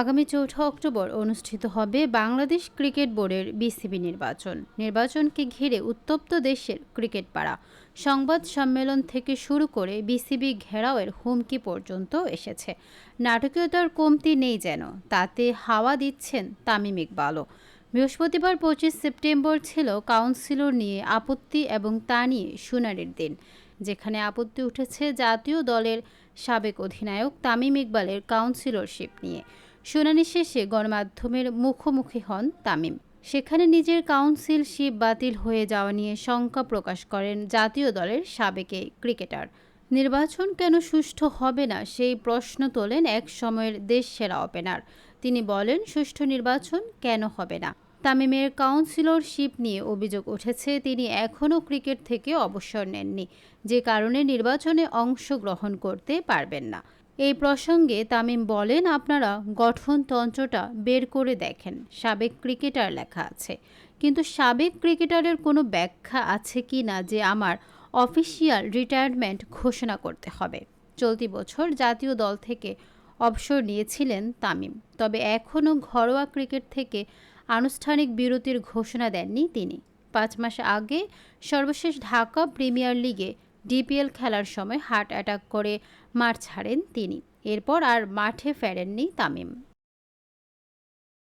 আগামী চৌঠা অক্টোবর অনুষ্ঠিত হবে বাংলাদেশ ক্রিকেট বোর্ডের বিসিবি নির্বাচন। নির্বাচনকে ঘিরে উত্তপ্ত দেশের ক্রিকেট পাড়া। সংবাদ সম্মেলন থেকে শুরু করে বিসিবি ঘেরাওয়ের হুমকি পর্যন্ত এসেছে। নাটকীয়তার কমতি নেই যেন, তাতে হাওয়া দিচ্ছেন তামিম ইকবালও। বৃহস্পতিবার পঁচিশ সেপ্টেম্বর ছিল কাউন্সিলর নিয়ে আপত্তি এবং তা নিয়ে শুনানির দিন, যেখানে আপত্তি উঠেছে জাতীয় দলের সাবেক অধিনায়ক তামিম ইকবালের কাউন্সিলরশিপ নিয়ে। শুনানি শেষে গণমাধ্যমের মুখোমুখি হন তামিম। সেখানে নিজের কাউন্সিলশিপ বাতিল হয়ে যাওয়া নিয়ে শঙ্কা প্রকাশ করেন জাতীয় দলের সাবেক ক্রিকেটার। নির্বাচন কেন সুষ্ঠু হবে না সেই প্রশ্ন তোলেন এক সময়ের দেশ সেরা ওপেনার। তিনি বলেন, সুষ্ঠু নির্বাচন কেন হবে না? তামিমের কাউন্সিলরশিপ নিয়ে অভিযোগ উঠেছে, তিনি এখনও ক্রিকেট থেকে অবসর নেননি। যে কারণে নির্বাচনে অংশগ্রহণ করতে পারবেন না। এই প্রসঙ্গে তামিম বলেন, আপনারা গঠনতন্ত্রটা বের করে দেখেন। সাবেক ক্রিকেটার লেখা আছে। কিন্তু সাবেক ক্রিকেটারের কোনো ব্যাখ্যা আছে কি না যে আমার অফিসিয়াল রিটায়ারমেন্ট ঘোষণা করতে হবে? চলতি বছর জাতীয় দল থেকে অবসর নিয়েছিলেন তামিম। তবে এখনও ঘরোয়া ক্রিকেট থেকে আনুষ্ঠানিক বিরতির ঘোষণা দেননি তিনি। পাঁচ মাস আগে সর্বশেষ ঢাকা প্রিমিয়ার লিগে ডিপিএল খেলার সময় হার্ট অ্যাটাক করে মাঠ ছাড়েন তিনি। এরপর আর মাঠে ফেরেননি তামিম।